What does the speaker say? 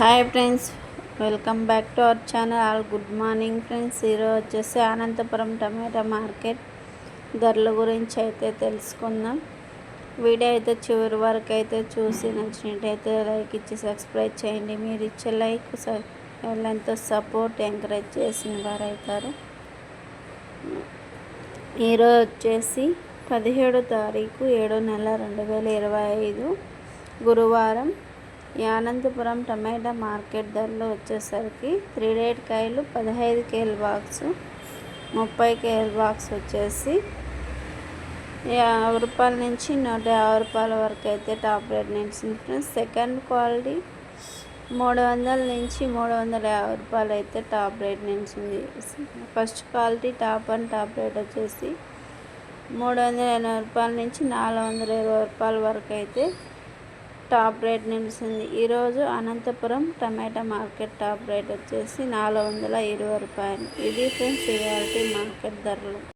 Hi friends welcome back to our channel. All good morning friends. ఈరోజు వచ్చేసి Anantapuram tomato market ధరల గురించి అయితే తెలుసుకుందాం. వీడియో అయితే చివరి వరకు అయితే చూసి నచ్చినట్టయితే లైక్ ఇచ్చి సబ్స్క్రైబ్ చేయండి. మీరు ఇచ్చే లైక్ ఎంతో సపోర్ట్ ఎంకరేజ్ చేసిన వారు అవుతారు. ఈరోజు వచ్చేసి పదిహేడో తారీఖు ఏడో నెల రెండు వేల ఇరవై ఐదు గురువారం. ఈ అనంతపురం టమాటా మార్కెట్ ధరలు వచ్చేసరికి త్రీ రేట్ కాయలు పదహైదు కేల్ బాక్స్ ముప్పై కేల్ బాక్స్ వచ్చేసి యాభై రూపాయల నుంచి నూట యాభై రూపాయల వరకు అయితే టాప్ రేట్ నిలిచింది ఫ్రెండ్స్. సెకండ్ క్వాలిటీ మూడు వందల నుంచి మూడు వందల యాభై రూపాయలు అయితే టాప్ రేట్ నిలిచింది. First quality top and top rate వచ్చేసి మూడు వందల ఎనభై రూపాయల నుంచి నాలుగు వందల ఇరవై రూపాయల వరకు అయితే టాప్ రేట్ నిలిచింది. ఈరోజు Anantapur tomato market top rate వచ్చేసి నాలుగు వందల ఇరవై రూపాయలు. ఇది ఫ్రెండ్స్ ఇవాళ మార్కెట్ ధరలు.